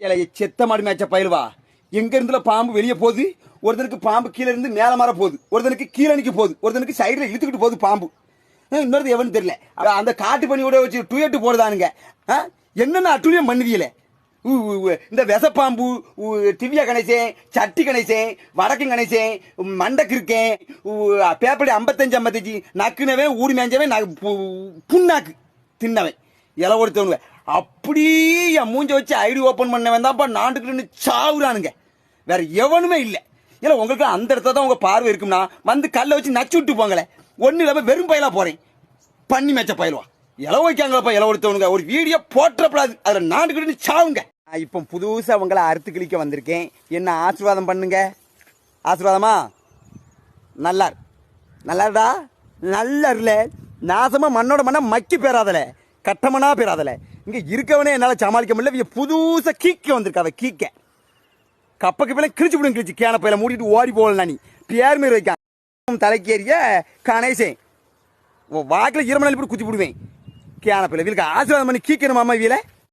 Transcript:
இல்லை செத்த மாடு மேய்ச்ச பயில்வா எங்க இருந்துல பாம்பு வெளியே போகுது ஒருத்தனுக்கு பாம்பு கீழே இருந்து மேலே மாற போகுது ஒருத்தனுக்கு கீழே நிற்க போகுது ஒருத்தனுக்கு சைடில் இழுத்துக்கிட்டு போகுது பாம்பு. இன்னொருது எவன்னு தெரியல. அந்த காட்டு பண்ணியோட வச்சு டூயட்டு போடுதானுங்க. ஆ? என்னென்ன அட்டுழியம் பண்ணுவீங்களே உ, இந்த விசப்பாம்பு உ, திவ்யா கணேசன் சட்டி கணேசன் வடக்கு கணேசன் மண்டக்கு இருக்கேன் பேப்படி ஐம்பத்தஞ்சு ஐம்பத்தஞ்சு நக்குனவன் ஊர் மேஞ்சவன் பு- புண்ணாக்கு தின்னவன். இலை ஒருத்தவனுங்க அப்படியே என் மூஞ்ச வச்சு ஐடி ஓப்பன் பண்ணவன் தான்ப்பா நாண்டுக்கிட்டு சாவுறானுங்க. வேற எவனுமே இல்லை. இல்லை உங்களுக்கு அந்த இடத்துல தான் உங்கள் பார்வை இருக்கும்னா வந்து கல்லை வச்சு நச்சு விட்டு போங்களே. ஒன்றும் இல்லாமல் வெறும் பயிலாக போகிறேன் பண்ணி மேய்ச்ச பயிலுவா. இலை வைக்காங்களப்பா இலை ஒருத்தவனுங்க ஒரு வீடியோ போட்டப்படாது அதில் நாண்டுக்கிட்டு சாவுங்க. நான் இப்போ புதுசாக உங்களை அறுத்து கிழிக்க வந்திருக்கேன். என்ன ஆசீர்வாதம் பண்ணுங்க? ஆசீர்வாதமா? நல்லார். நல்லாருடா? நல்லாருல. நாசமாக மண்ணோட மண்ணை மக்கி பேராதலை. கட்டமனா போயிடாதலை இங்கே இருக்கவனே என்னால் சமாளிக்க முடியல. இவங்க புதுசாக கீக்க வந்திருக்காவ கீக்க. கப்பக்கு பிள்ளை கிழிச்சு விடும் கிழிச்சு. கேன பையில மூடிட்டு ஓடி போகலாம் நீ. பேர் மாரி வைக்கான் தலைக்கு ஏறிய கணேசன் வாக்கில் இருமணி போட்டு குத்தி விடுவேன் கேன பையில வீலுக்கு ஆசீர்வாதம் பண்ணி கீக்கணுமாமா இவளை